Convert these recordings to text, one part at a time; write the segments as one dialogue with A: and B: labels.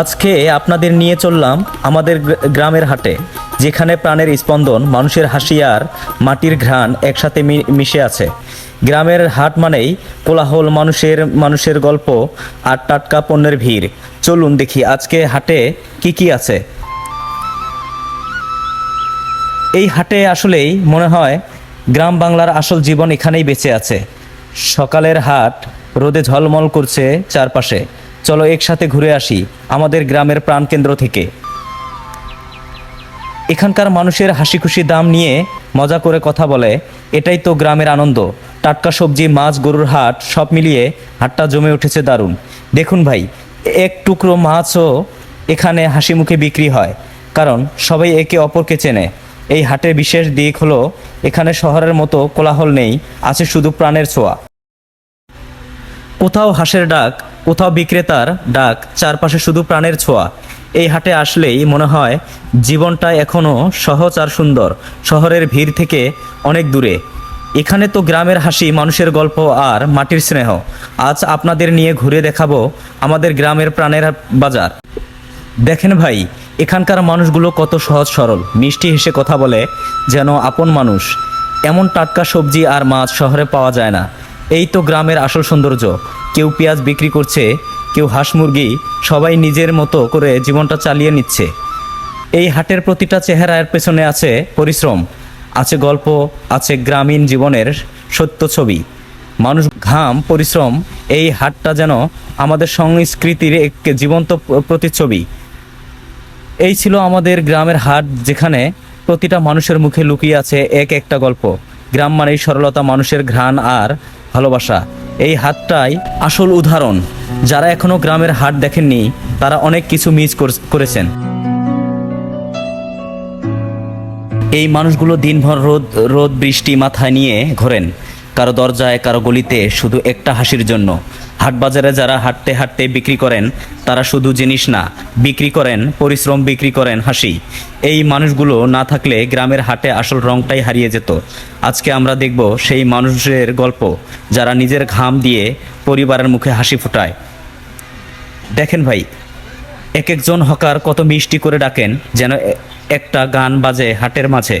A: আজকে আপনাদের নিয়ে চললাম আমাদের গ্রামের হাটে, যেখানে প্রাণের স্পন্দন, মানুষের হাসি আর মাটির ঘ্রাণ একসাথে মিশে আছে। গ্রামের হাট মানেই কোলাহল, মানুষের মানুষের গল্প আর টাটকা পণ্যের ভিড়। চলুন দেখি আজকে হাটে কি কি আছে। এই হাটে আসলেই মনে হয় গ্রাম বাংলার আসল জীবন এখানেই বেঁচে আছে। সকালের হাট রোদে ঝলমল করছে চারপাশে। চলো একসাথে ঘুরে আসি আমাদের গ্রামের প্রাণকেন্দ্র থেকে। এখানকার মানুষের হাসি খুশি দাম নিয়ে মজা করে কথা বলে, এটাই তো গ্রামের আনন্দ। টাটকা সবজি, মাছ, গরুর হাট, সব মিলিয়ে হাটটা জমে উঠেছে দারুণ। দেখুন ভাই, এক টুকরো মাছও এখানে হাসি মুখে বিক্রি হয়, কারণ সবাই একে অপরকে চেনে। এই হাটের বিশেষ দিক হলো, এখানে শহরের মতো কোলাহল নেই, আছে শুধু প্রাণের ছোঁয়া। কোথাও হাঁসের ডাক কোথাও বিক্রেতার ডাক চারপাশে শুধু প্রাণের ছোঁয়া। এই হাটে আসলেই মনে হয় জীবনটা এখনও সহজ আর সুন্দর। শহরের ভিড় থেকে অনেক দূরে। এখানে তো গ্রামের হাসি, মানুষের গল্প আর মাটির স্নেহ। আজ আপনাদের নিয়ে ঘুরে দেখাবো আমাদের গ্রামের প্রাণের বাজার। দেখেন ভাই, এখানকার মানুষগুলো কত সহজ সরল। মিষ্টি হেসে কথা বলে যেন আপন মানুষ। এমন টাটকা সবজি আর মাছ শহরে পাওয়া যায় না। এই তো গ্রামের আসল সৌন্দর্য। কেউ পেঁয়াজ বিক্রি করছে, কেউ হাঁস মুরগি, সবাই নিজের মতো করে জীবনটা চালিয়ে নিচ্ছে। এই হাটের প্রতিটা চেহারার পেছনে আছে পরিশ্রম, আছে গল্প, আছে গ্রামীণ জীবনের সত্য ছবি। মানুষ ঘাম, পরিশ্রম, এই হাটটা যেন আমাদের সংস্কৃতির এক জীবন্ত প্রতিচ্ছবি। এই ছিল আমাদের গ্রামের হাট, যেখানে প্রতিটা মানুষের মুখে লুকিয়ে আছে এক একটা গল্প। গ্রাম মানেই সরলতা, মানুষের ঘ্রাণ আর ভালোবাসা। এই হাটটাই আসল উদাহরণ। যারা এখনও গ্রামের হাট দেখেননি, তারা অনেক কিছু মিস কর- করেছেন। এই মানুষগুলো দিনভর রোদ রোদ, বৃষ্টি মাথায় নিয়ে ঘোরেন। কারও দরজায়, কারও গলিতে শুধু একটা হাসির জন্য। হাট বাজারে যারা হাঁটতে হাঁটতে বিক্রি করেন, তারা শুধু জিনিস না, বিক্রি করেন, পরিশ্রম বিক্রি করেন হাসি। এই মানুষগুলো না থাকলে গ্রামের হাটে আসল রংটাই হারিয়ে যেত। আজকে আমরা দেখব সেই মানুষের গল্প, যারা নিজের ঘাম দিয়ে পরিবারের মুখে হাসি ফোটায়। দেখেন ভাই এক একজন হকার কত মিষ্টি করে ডাকেন, যেন একটা গান বাজে হাটের মাঝে।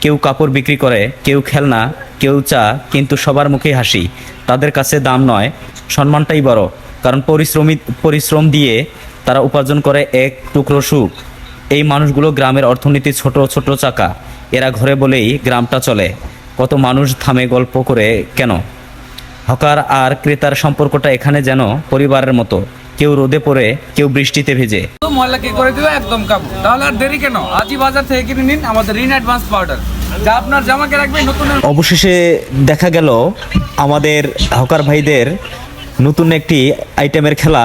A: কেউ কাপড় বিক্রি করে, কেউ খেলনা, কেউ চা, কিন্তু সবার মুখে হাসি। তাদের কাছে দাম নয়, সম্মানটাই বড়, কারণ পরিশ্রমী, পরিশ্রম দিয়ে তারা উপার্জন করে এক টুকরো সুখ। এই মানুষগুলো গ্রামের অর্থনীতি ছোট ছোট চাকা। এরা ঘরে বলেই গ্রামটা চলে। কত মানুষ থামে গল্প করে কেন? হকার আর ক্রেতার সম্পর্কটা এখানে যেন পরিবারের মতো। কেউ রোদে পড়ে কেউ বৃষ্টিতে ভেজে।
B: তো ময়লা কি করে দিবে? একদম কাবু। তাহলে আর দেরি কেন? আজই বাজার থেকে কিনে নিন আমাদের রিন অ্যাডভান্স পাউডার যা আপনার জামাকে রাখবে নতুন
A: অবশেষে দেখা গেল আমাদের হকার ভাইদের নতুন একটি আইটেমের খেলা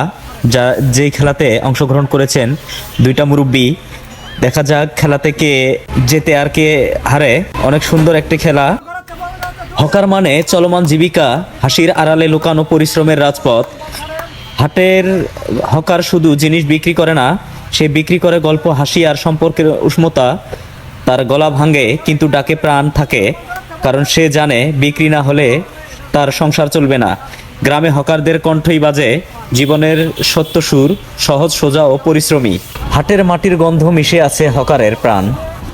A: যা যেই খেলাতে অংশগ্রহণ করেছেন দুইটা মুরব্বী। দেখা যাক খেলা থেকে যেতে আর কে হারে। অনেক সুন্দর একটি খেলা। হকার মানে চলমান জীবিকা হাসির আড়ালে লুকানো পরিশ্রমের রাজপথ। হাটের হকার শুধু জিনিস বিক্রি করে না, সে বিক্রি করে গল্প, হাসি আর সম্পর্কের উষ্ণতা তার গলা ভাঙে, কিন্তু ডাকে প্রাণ থাকে, কারণ সে জানে বিক্রি না হলে তার সংসার চলবে না। গ্রামে হকারদের কণ্ঠই বাজে, জীবনের সত্য সুর, সহজ সোজা ও পরিশ্রমী। হাটের মাটির গন্ধ মিশে আছে হকারের প্রাণ।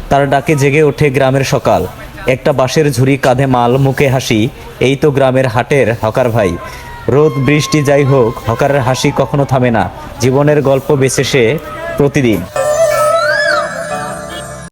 A: তার ডাকে জেগে ওঠে গ্রামের সকাল। একটা বাঁশের ঝুড়ি কাঁধে মাল, মুখে হাসি, এই তো গ্রামের হাটের হকার ভাই। রোদ বৃষ্টি যাই হোক হকারের হাসি কখনো থামে না। জীবনের গল্প বেছে সে প্রতিদিন।